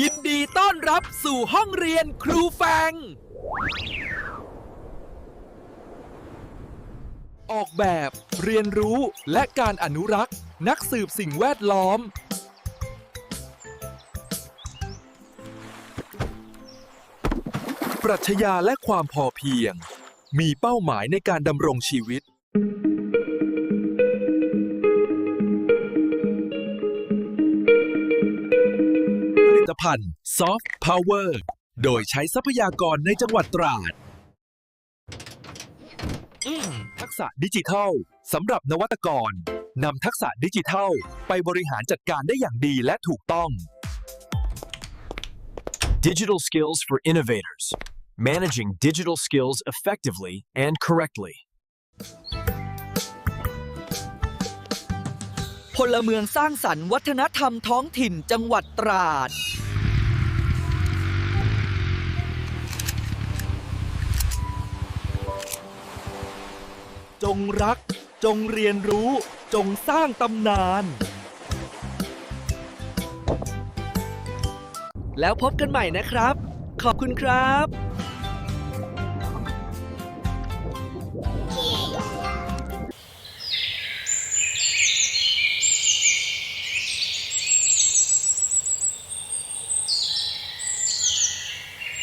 ยินดีต้อนรับสู่ห้องเรียนครูแฟง ออกแบบ เรียนรู้และการอนุรักษ์ นักสืบสิ่งแวดล้อม ปรัชญาและความพอเพียง มีเป้าหมายในการดำรงชีวิต ตภัณฑ์ Soft Power โดยใช้ทรัพยากรในจังหวัดตราดอืมทักษะดิจิทัลสำหรับนวัตกรนำทักษะดิจิทัล ไปบริหารจัดการได้อย่างดีและถูกต้อง Digital skills for innovators. Managing digital skills effectively and correctly. พลเมืองสร้างสรรค์วัฒนธรรมท้องถิ่นจังหวัดตราด จงรัก จงเรียนรู้ จงสร้างตำนาน แล้วพบกันใหม่นะครับ ขอบคุณครับ